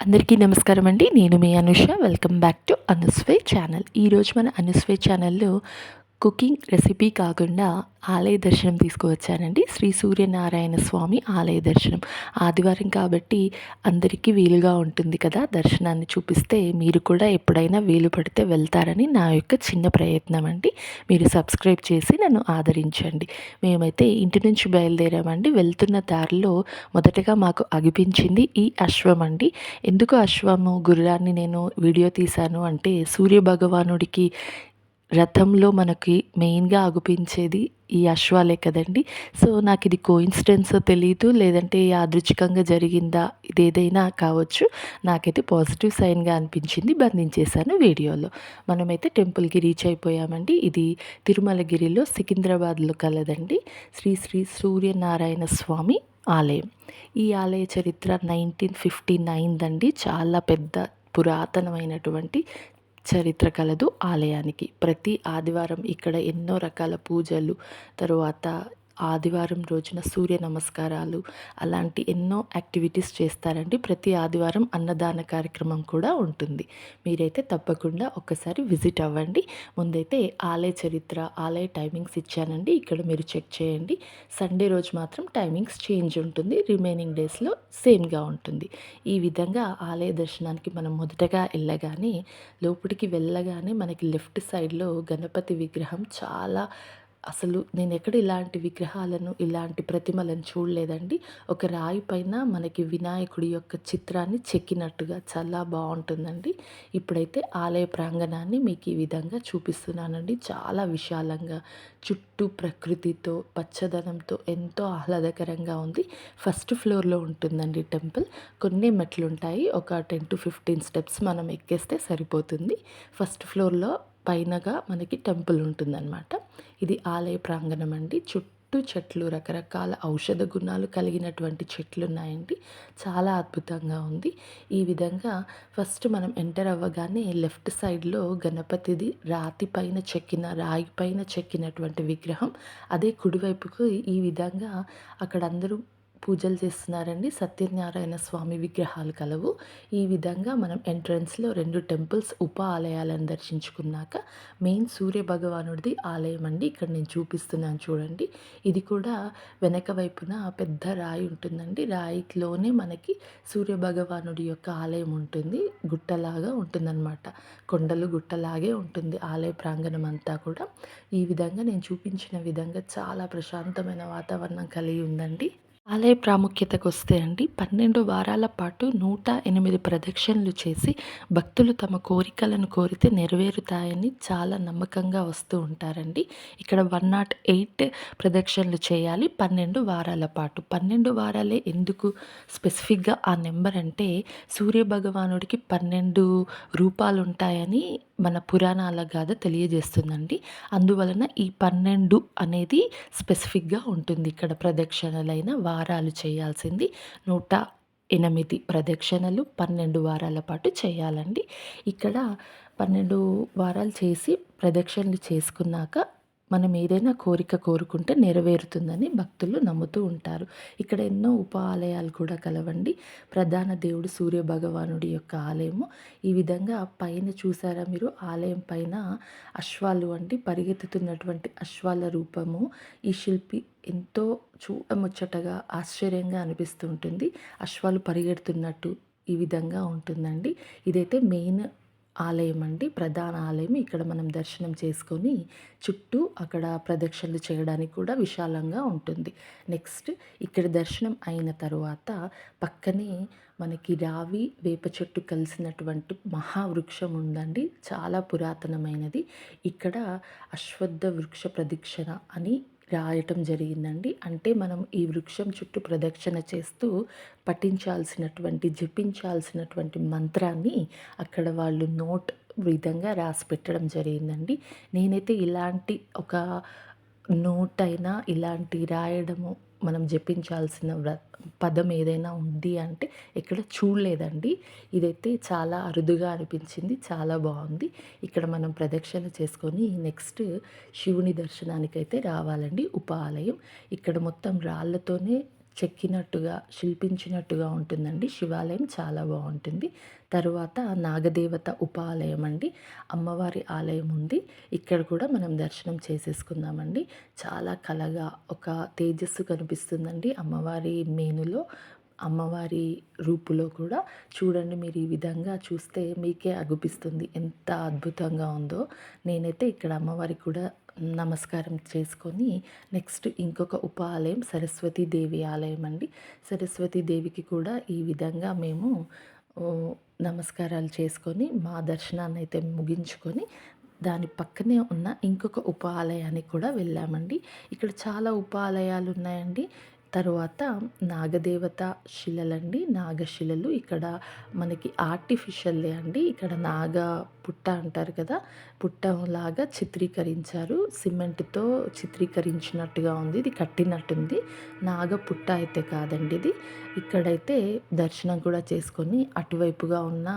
అందరికీ నమస్కారం అండి. నేను మీ Anusha. Welcome back to Anuswe channel. ఈరోజు మన అనుస్వే ఛానల్లో కుకింగ్ రెసిపీ కాకుండా ఆలయ దర్శనం తీసుకువచ్చానండి. శ్రీ సూర్యనారాయణ స్వామి ఆలయ దర్శనం. ఆదివారం కాబట్టి అందరికీ వీలుగా ఉంటుంది కదా దర్శనాన్ని చూపిస్తే మీరు కూడా ఎప్పుడైనా వీలు పడితే వెళ్తారని నా యొక్క చిన్న ప్రయత్నం అండి. మీరు సబ్స్క్రైబ్ చేసి నన్ను ఆదరించండి. మేమైతే ఇంటి నుంచి బయలుదేరామండి. వెళ్తున్న దారిలో మొదటగా మాకు అగిపించింది ఈ అశ్వం అండి. ఎందుకు అశ్వము గుర్రాన్ని నేను వీడియో తీశాను అంటే సూర్య భగవానుడికి రథంలో మనకి మెయిన్గా అగుపించేది ఈ అశ్వాలే కదండి. సో నాకు ఇది కోయిన్సిడెన్స్ తెలియదు లేదంటే యాదృచ్ఛికంగా జరిగిందా ఇది ఏదైనా కావచ్చు. నాకైతే పాజిటివ్ సైన్గా అనిపించింది. బంధించేశాను వీడియోలో. మనమైతే టెంపుల్కి రీచ్ అయిపోయామండి. ఇది తిరుమలగిరిలో సికింద్రాబాద్లో కలదండి. శ్రీ శ్రీ సూర్యనారాయణ స్వామి ఆలయం. ఈ ఆలయ చరిత్ర నైన్టీన్ ఫిఫ్టీ నైన్ అండి. చాలా పెద్ద పురాతనమైనటువంటి చరిత్ర కలదు ఆలయానికి. ప్రతి ఆదివారం ఇక్కడ ఎన్నో రకాల పూజలు తరువాత ఆదివారం రోజున సూర్య నమస్కారాలు. అలాంటి ఎన్నో యాక్టివిటీస్ చేస్తారండి. ప్రతి ఆదివారం అన్నదాన కార్యక్రమం కూడా ఉంటుంది. మీరైతే తప్పకుండా ఒక్కసారి విజిట్ అవ్వండి. ముందైతే ఆలయ చరిత్ర ఆలయ టైమింగ్స్ ఇచ్చానండి. ఇక్కడ మీరు చెక్ చేయండి. సండే రోజు మాత్రం టైమింగ్స్ చేంజ్ ఉంటుంది. రిమైనింగ్ డేస్లో సేమ్గా ఉంటుంది. ఈ విధంగా ఆలయ దర్శనానికి మనం మొదటగా వెళ్ళగానే లోపలికి వెళ్ళగానే మనకి లెఫ్ట్ సైడ్లో గణపతి విగ్రహం చాలా అసలు నేను ఎక్కడ ఇలాంటి విగ్రహాలను ఇలాంటి ప్రతిమలను చూడలేదండి. ఒక రాయి పైన మనకి వినాయకుడి యొక్క చిత్రాన్ని చెక్కినట్టుగా చాలా బాగుంటుందండి. ఇప్పుడైతే ఆలయ ప్రాంగణాన్ని మీకు ఈ విధంగా చూపిస్తున్నానండి. చాలా విశాలంగా చుట్టూ ప్రకృతితో పచ్చదనంతో ఎంతో ఆహ్లాదకరంగా ఉంది. ఫస్ట్ ఫ్లోర్లో ఉంటుందండి టెంపుల్. కొన్ని మెట్లు ఉంటాయి ఒక టెన్ టు ఫిఫ్టీన్ స్టెప్స్ మనం ఎక్కేస్తే సరిపోతుంది. ఫస్ట్ ఫ్లోర్లో పైనగా మనకి టెంపుల్ ఉంటుందన్నమాట. ఇది ఆలయ ప్రాంగణం అండి. చుట్టూ చెట్లు రకరకాల ఔషధ గుణాలు కలిగినటువంటి చెట్లు ఉన్నాయండి చాలా అద్భుతంగా ఉంది. ఈ విధంగా ఫస్ట్ మనం ఎంటర్ అవ్వగానే లెఫ్ట్ సైడ్లో గణపతిది రాతి పైన చెక్కిన రాయి పైన చెక్కినటువంటి విగ్రహం. అదే కుడివైపుకు ఈ విధంగా అక్కడ అందరూ పూజలు చేస్తున్నారండి. సత్యనారాయణ స్వామి విగ్రహాలు కలవు. ఈ విధంగా మనం ఎంట్రన్స్లో రెండు టెంపుల్స్ ఉప ఆలయాలను దర్శించుకున్నాక మెయిన్ సూర్య భగవానుడిది ఆలయం అండి. ఇక్కడ నేను చూపిస్తున్నాను చూడండి. ఇది కూడా వెనక వైపున పెద్ద రాయి ఉంటుందండి. రాయిలోనే మనకి సూర్య భగవానుడి యొక్క ఆలయం ఉంటుంది. గుట్టలాగా ఉంటుందన్నమాట. కొండలు గుట్టలాగే ఉంటుంది. ఆలయ ప్రాంగణం అంతా కూడా. ఈ విధంగా నేను చూపించిన విధంగా చాలా ప్రశాంతమైన వాతావరణం కలిగి ఉందండి. ఆలయ ప్రాముఖ్యతకు వస్తే అండి పన్నెండు వారాల పాటు నూట ఎనిమిది ప్రదక్షిణలు చేసి భక్తులు తమ కోరికలను కోరితే నెరవేరుతాయని చాలా నమ్మకంగా వస్తూ ఉంటారండి. ఇక్కడ వన్ నాట్ ఎయిట్ ప్రదక్షిణలు చేయాలి పన్నెండు వారాల పాటు. పన్నెండు వారాలే ఎందుకు? స్పెసిఫిక్గా ఆ నెంబర్ అంటే సూర్య భగవానుడికి పన్నెండు రూపాలు ఉంటాయని మన పురాణాల గాథ తెలియజేస్తుందండి. అందువలన ఈ పన్నెండు అనేది స్పెసిఫిక్గా ఉంటుంది ఇక్కడ ప్రదక్షిణలైన వారాలు చేయాల్సింది. నూట ఎనిమిది ప్రదక్షిణలు పన్నెండు వారాల పాటు చేయాలండి. ఇక్కడ పన్నెండు వారాలు చేసి ప్రదక్షిణలు చేసుకున్నాక మనం ఏదైనా కోరిక కోరుకుంటే నెరవేరుతుందని భక్తులు నమ్ముతూ ఉంటారు. ఇక్కడ ఎన్నో ఉప ఆలయాలు కూడా కలవండి. ప్రధాన దేవుడు సూర్య భగవానుడి యొక్క ఆలయము. ఈ విధంగా పైన చూసారా మీరు? ఆలయం పైన అశ్వాలు అండి పరిగెత్తుతున్నటువంటి అశ్వాల రూపము. ఈ శిల్పి ఎంతో చూడముచ్చటగా ఆశ్చర్యంగా అనిపిస్తూ ఉంటుంది. అశ్వాలు పరిగెడుతున్నట్టు ఈ విధంగా ఉంటుందండి. ఇదైతే మెయిన్ ఆలయం అండి. ప్రధాన ఆలయం. ఇక్కడ మనం దర్శనం చేసుకొని చుట్టూ అక్కడ ప్రదక్షిణలు చేయడానికి కూడా విశాలంగా ఉంటుంది. నెక్స్ట్ ఇక్కడ దర్శనం అయిన తర్వాత పక్కనే మనకి రావి వేప చెట్టు కలిసినటువంటి మహావృక్షం ఉందండి. చాలా పురాతనమైనది. ఇక్కడ అశ్వత్థ వృక్ష ప్రదక్షిణ అని రాయటం జరిగిందండి. అంటే మనం ఈ వృక్షం చుట్టూ ప్రదక్షిణ చేస్తూ పఠించాల్సినటువంటి జపించాల్సినటువంటి మంత్రాన్ని అక్కడ వాళ్ళు నోట్ విధంగా రాసి పెట్టడం జరిగిందండి. నేనైతే ఇలాంటి ఒక నోట్ అయినా ఇలాంటి రాయడము మనం జపించాల్సిన వ్ర పదం ఏదైనా ఉంది అంటే ఎక్కడ చూడలేదండి. ఇదైతే చాలా అరుదుగా అనిపించింది చాలా బాగుంది. ఇక్కడ మనం ప్రదక్షిణ చేసుకొని నెక్స్ట్ శివుని దర్శనానికైతే రావాలండి ఉప ఆలయం ఇక్కడ మొత్తం రాళ్ళతోనే చెక్కినట్టుగా శిల్పించినట్టుగా ఉంటుందండి. శివాలయం చాలా బాగుంటుంది. తరువాత నాగదేవత ఉపాలయం అండి. అమ్మవారి ఆలయం ఉంది. ఇక్కడ కూడా మనం దర్శనం చేసేసుకుందామండి. చాలా కలగా ఒక తేజస్సు కనిపిస్తుందండి అమ్మవారి మేనులో. అమ్మవారి రూపులో కూడా. చూడండి మీరు ఈ విధంగా చూస్తే మీకే అగుపిస్తుంది. ఎంత అద్భుతంగా ఉందో. నేనైతే ఇక్కడ అమ్మవారికి కూడా నమస్కారం చేసుకొని నెక్స్ట్ ఇంకొక ఉప ఆలయం సరస్వతీదేవి ఆలయం అండి. సరస్వతీదేవికి కూడా ఈ విధంగా మేము నమస్కారాలు చేసుకొని మా దర్శనాన్ని అయితే ముగించుకొని దాని పక్కనే ఉన్న ఇంకొక ఉప ఆలయానికి కూడా వెళ్ళామండి. ఇక్కడ చాలా ఉప ఆలయాలు ఉన్నాయండి. తరువాత నాగదేవత శిలలండి. నాగశిలలు ఇక్కడ మనకి ఆర్టిఫిషియల్లే అండి. ఇక్కడ నాగ పుట్ట అంటారు కదా పుట్టలాగా చిత్రీకరించారు. సిమెంట్తో చిత్రీకరించినట్టుగా ఉంది. ఇది కట్టినట్టుంది. నాగ పుట్ట అయితే కాదండి ఇది. ఇక్కడైతే దర్శనం కూడా చేసుకొని అటువైపుగా ఉన్న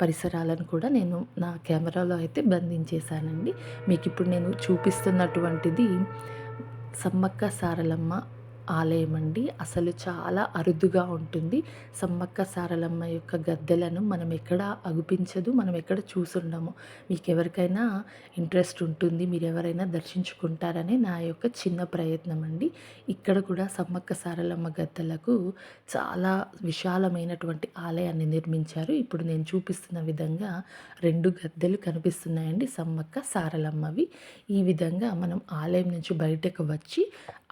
పరిసరాలను కూడా నేను నా కెమెరాలో అయితే బంధించేశానండి. మీకు ఇప్పుడు నేను చూపిస్తున్నటువంటిది సమ్మక్క సారలమ్మ ఆలయం అండి అసలు చాలా అరుదుగా ఉంటుంది. సమ్మక్క సారలమ్మ యొక్క గద్దెలను మనం ఎక్కడ అగుపించదు మనం ఎక్కడ చూసుండము. మీకు ఎవరికైనా ఇంట్రెస్ట్ ఉంటుంది మీరు ఎవరైనా దర్శించుకుంటారనే నా యొక్క చిన్న ప్రయత్నం అండి ఇక్కడ కూడా సమ్మక్క సారలమ్మ గద్దెలకు చాలా విశాలమైనటువంటి ఆలయాన్ని నిర్మించారు. ఇప్పుడు నేను చూపిస్తున్న విధంగా రెండు గద్దెలు కనిపిస్తున్నాయండి సమ్మక్క సారలమ్మవి. ఈ విధంగా మనం ఆలయం నుంచి బయటకు వచ్చి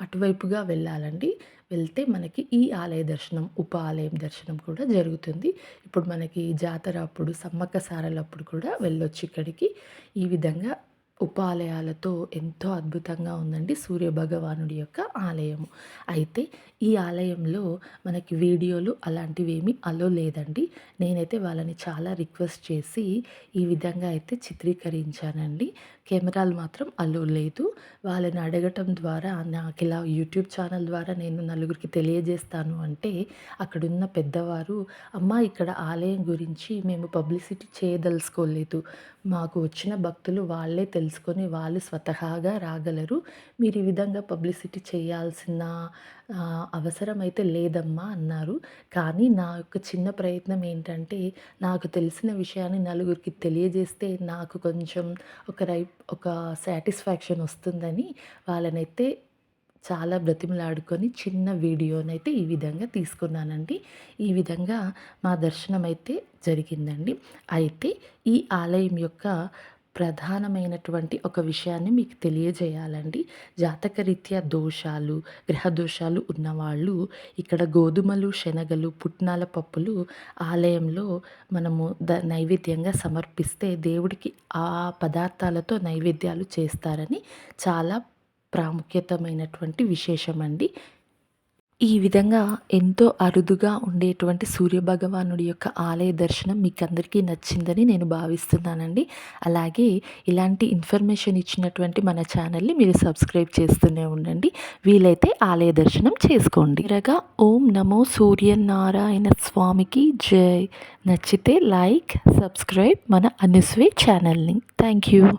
అటువైపుగా వెళ్ళాలి. వెళ్ళాలండి వెళ్తే మనకి ఈ ఆలయ దర్శనం ఉప ఆలయం దర్శనం కూడా జరుగుతుంది. ఇప్పుడు మనకి జాతర అప్పుడు సమ్మక్క సారలప్పుడు కూడా వెళ్ళొచ్చు ఇక్కడికి. ఈ విధంగా ఉపాలయాలతో ఎంతో అద్భుతంగా ఉందండి సూర్యభగవానుడి యొక్క ఆలయము. అయితే ఈ ఆలయంలో మనకి వీడియోలు అలాంటివి ఏమీ అలో లేదండి. నేనైతే వాళ్ళని చాలా రిక్వెస్ట్ చేసి ఈ విధంగా అయితే చిత్రీకరించానండి. కెమెరాలు మాత్రం అలో లేదు. వాళ్ళని అడగటం ద్వారా నాకు ఇలా యూట్యూబ్ ఛానల్ ద్వారా నేను నలుగురికి తెలియజేస్తాను అంటే అక్కడున్న పెద్దవారు అమ్మ ఇక్కడ ఆలయం గురించి మేము పబ్లిసిటీ చేయదలుచుకోలేదు. మాకు వచ్చిన భక్తులు వాళ్ళే తెలుసుకొని వాళ్ళు స్వతహాగా రాగలరు. మీరు ఈ విధంగా పబ్లిసిటీ చేయాల్సిన అవసరం అయితే లేదమ్మా అన్నారు. కానీ నా యొక్క చిన్న ప్రయత్నం ఏంటంటే నాకు తెలిసిన విషయాన్ని నలుగురికి తెలియజేస్తే నాకు కొంచెం ఒక రై ఒక సాటిస్ఫాక్షన్ వస్తుందని వాళ్ళనైతే చాలా బ్రతిమలాడుకొని చిన్న వీడియోనైతే ఈ విధంగా తీసుకున్నానండి. ఈ విధంగా మా దర్శనం అయితే జరిగిందండి. అయితే ఈ ఆలయం యొక్క ప్రధానమైనటువంటి ఒక విషయాన్ని మీకు తెలియజేయాలండి. జాతకరీత్యా దోషాలు గ్రహ దోషాలు ఉన్నవాళ్ళు ఇక్కడ గోధుమలు శనగలు పుట్నాల పప్పులు ఆలయంలో మనము ద నైవేద్యంగా సమర్పిస్తే దేవుడికి ఆ పదార్థాలతో నైవేద్యాలు చేస్తారని చాలా ప్రాముఖ్యతమైనటువంటి విశేషమండి. ఈ విధంగా ఎంతో అరుదుగా ఉండేటువంటి సూర్యభగవానుడి యొక్క ఆలయ దర్శనం మీకు అందరికీ నచ్చిందని నేను భావిస్తున్నానండి. అలాగే ఇలాంటి ఇన్ఫర్మేషన్ ఇచ్చినటువంటి మన ఛానల్ని మీరు సబ్స్క్రైబ్ చేస్తూనే ఉండండి. వీలైతే ఆలయ దర్శనం చేసుకోండి. ఇరగా ఓం నమో సూర్యనారాయణ స్వామికి జై. నచ్చితే లైక్ సబ్స్క్రైబ్ మన అనుస్వే ఛానల్ని. Thank you.